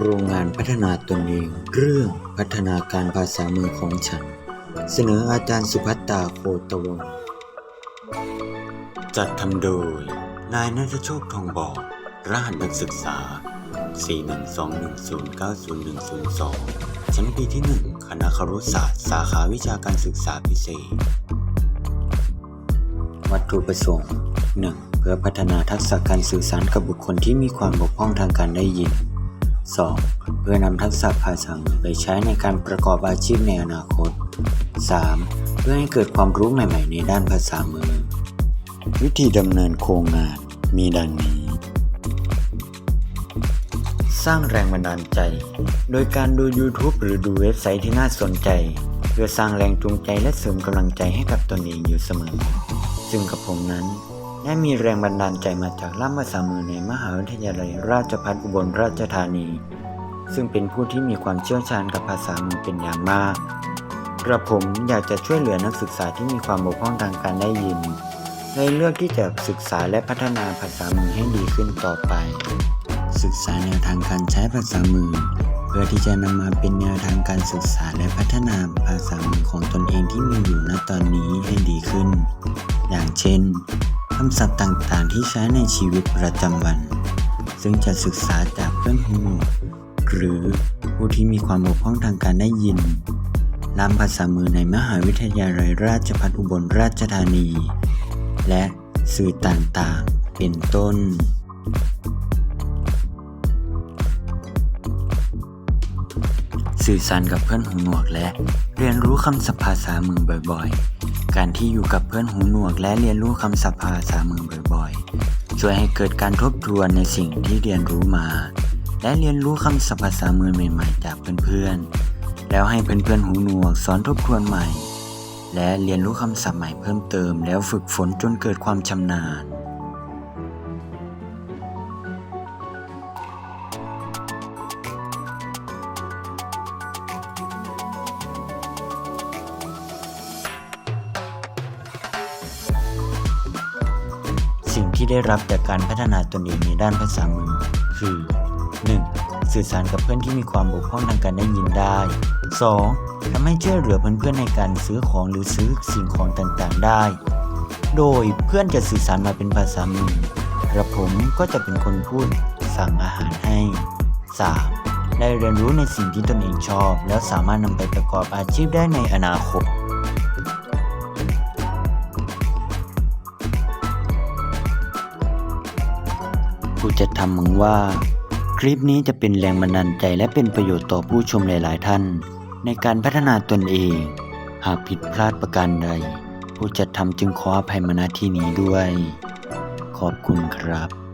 โรงงานพัฒนาตนเอง เรื่องพัฒนาการภาษามือของฉัน เสนออาจารย์สุภัตตาโคตวงจัดทำโดย นายนัทโชคทองบอก รหัสนักศึกษา 41210900102 ชั้นปีที่ 1 คณะครุศาสตร์ สาขาวิชาการศึกษาพิเศษ วัตถุประสงค์ 1. เพื่อพัฒนาทักษะการสื่อสารกับบุคคลที่มีความบกพร่องทางการได้ยิน 2. เพื่อนำทักษะภาษามือไปใช้ในการประกอบอาชีพในอนาคต 3. เพื่อให้เกิดความรู้ใหม่ ๆ ในด้านภาษามือ วิธีดำเนินโครงงานมีดังนี้ สร้างแรงบันดาลใจ โดยการดู YouTube หรือดูเว็บไซต์ที่น่าสนใจ เพื่อสร้างแรงจูงใจและเสริมกำลังใจให้กับตนเองอยู่เสมอ ซึ่งกับผมนั้น ได้มีแรงบันดาลใจมาจากล่ามภาษามือในมหาวิทยาลัยราชภัฏอุบลราชธานี ซึ่งเป็นผู้ที่มีความเชี่ยวชาญกับภาษามือเป็นอย่างมาก กระผมอยากจะช่วยเหลือนักศึกษาที่มีความบกพร่องทางการได้ยินเลยเลือกที่จะศึกษาและพัฒนาภาษามือให้ดีขึ้นต่อไป ศึกษาแนวทางการใช้ภาษามือ เพื่อที่จะนำมาเป็นแนวทางการศึกษาและพัฒนาภาษามือของตนเองที่มีอยู่ณตอนนี้ให้ดีขึ้น อย่างเช่น คำศัพท์ต่างๆ ที่ใช้ในชีวิตประจำวัน ซึ่งจะศึกษาจากเพื่อนหูหนวกหรือผู้ที่มีความบกพร่องทางการได้ยินล่ามภาษามือในมหาวิทยาลัยราชภัฏอุบลราชธานี และสื่อต่างๆ เป็นต้น สื่อสารกับเพื่อนหูหนวกและเรียนรู้คำศัพท์ภาษามือบ่อยๆ การที่อยู่กับเพื่อนหูหนวก และเรียนรู้คำศัพท์ภาษามือบ่อยๆ ช่วยให้เกิดการทบทวนในสิ่งที่เรียนรู้มา และเรียนรู้คำศัพท์ภาษามือใหม่ ๆ จากเพื่อนๆ แล้วให้เพื่อนๆหูหนวกสอนทบทวนใหม่ และเรียนรู้คำศัพท์ใหม่เพิ่มเติม แล้วฝึกฝนจนเกิดความชำนาญ ที่ได้รับจากการพัฒนาตนเองในด้านภาษามือ คือ 1. สื่อสารกับเพื่อนที่มีความบกพร่องทางการได้ยินได้ 2. ทำให้ช่วยเหลือเพื่อนๆในการซื้อของหรือซื้อสิ่งของต่างๆได้ โดยเพื่อนจะสื่อสารมาเป็นภาษามือกระผมก็จะเป็นคนพูดสั่งอาหารให้ 3. ได้เรียนรู้ในสิ่งที่ตนเองชอบ แล้วสามารถนำไปประกอบอาชีพได้ในอนาคต จะทำหวังว่า คลิปนี้จะเป็นแรงบันดาลใจและเป็นประโยชน์ต่อผู้ชมหลาย ๆ ท่าน ในการพัฒนาตนเอง หากผิดพลาดประการใด ผู้จัดทำจึงขออภัยมาณที่นี้ด้วย ขอบคุณครับ